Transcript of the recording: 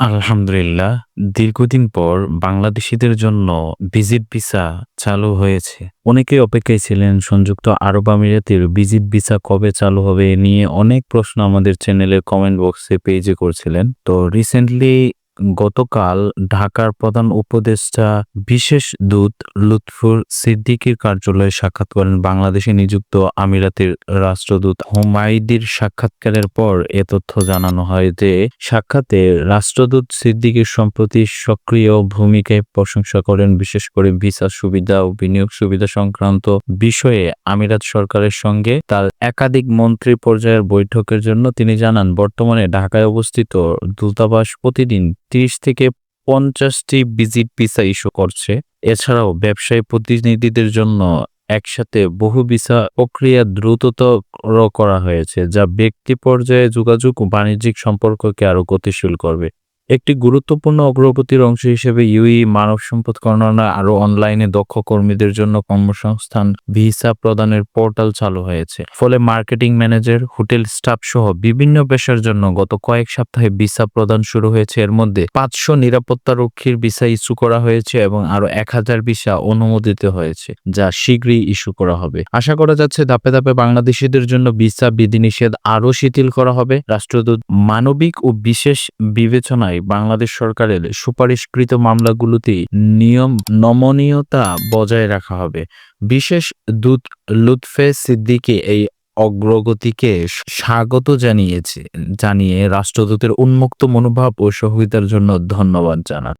আলহামদুলিল্লাহ, দীর্ঘদিন পর বাংলাদেশিদের জন্য ভিজিট ভিসা চালু হয়েছে। অনেকেই অপেক্ষায় ছিলেন সংযুক্ত আরব আমিরাতের ভিজিট ভিসা কবে চালু হবে নিয়ে অনেক প্রশ্ন আমাদের চ্যানেলের কমেন্ট বক্সে পেজে করছিলেন। তো রিসেন্টলি গতকাল ঢাকার প্রধান উপদেষ্টা, বিশেষ দূত লুৎফুর সিদ্দিকীর কার্যালয়ে সাক্ষাৎ করেন বাংলাদেশে নিযুক্ত আমিরাতের রাষ্ট্রদূত। হুমায়দির সাক্ষাৎকারের পর এ তথ্য জানানো হয় যে, সাক্ষাতে রাষ্ট্রদূত সিদ্দিকীর সম্প্রতি সক্রিয় ভূমিকায় প্রশংসা করেন, বিশেষ করে ভিসা সুবিধা ও বিনিয়োগ সুবিধা সংক্রান্ত বিষয়ে আমিরাত সরকারের সঙ্গে তার একাধিক মন্ত্রী পর্যায়ের বৈঠকের জন্য তিনি জানান, বর্তমানে ঢাকায় অবস্থিত দূতাবাস প্রতিদিন তিরিশ থেকে পঞ্চাশটি ভিজিট ভিসা ইস্যু করছে। এছাড়াও ব্যবসায়ী প্রতিনিধিদের জন্য একসাথে বহু ভিসা প্রক্রিয়া দ্রুততর করা হয়েছে, যা ব্যক্তি পর্যায়ে যোগাযোগ ও বাণিজ্যিক সম্পর্ককে আরও গতিশীল করবে। একটি গুরুত্বপূর্ণ অগ্রগতির অংশ হিসেবে ইউই মানব সম্পদ গণনা আরও অনলাইনে দক্ষ কর্মীদের জন্য কর্মসংস্থান, ভিসা প্রদানের পোর্টাল চালু হয়েছে। ফলে মার্কেটিং ম্যানেজার, হোটেল স্টাফ সহ বিভিন্ন পেশার জন্য গত কয়েক সপ্তাহে ভিসা প্রদান শুরু হয়েছে। এর মধ্যে পাঁচশো নিরাপত্তা রক্ষীর ভিসা ইস্যু করা হয়েছে এবং আরও এক হাজার ভিসা অনুমোদিত হয়েছে, যা শীঘ্রই ইস্যু করা হবে। আশা করা যাচ্ছে ধাপে ধাপে বাংলাদেশিদের জন্য ভিসা বিধিনিষেধ আরও শিথিল করা হবে। রাষ্ট্রদূত মানবিক ও বিশেষ বিবেচনায় বাংলাদেশ সরকারের সুপারিশকৃত মামলাগুলোতে নিয়ম নমনীয়তা বজায় রাখা হবে। বিশেষ দূত লুৎফে সিদ্দিকি এই অগ্রগতিকে স্বাগত জানিয়েছে, জানিয়ে রাষ্ট্রদূতের উন্মুক্ত মনোভাব ও সহযোগিতার জন্য ধন্যবাদ জানান।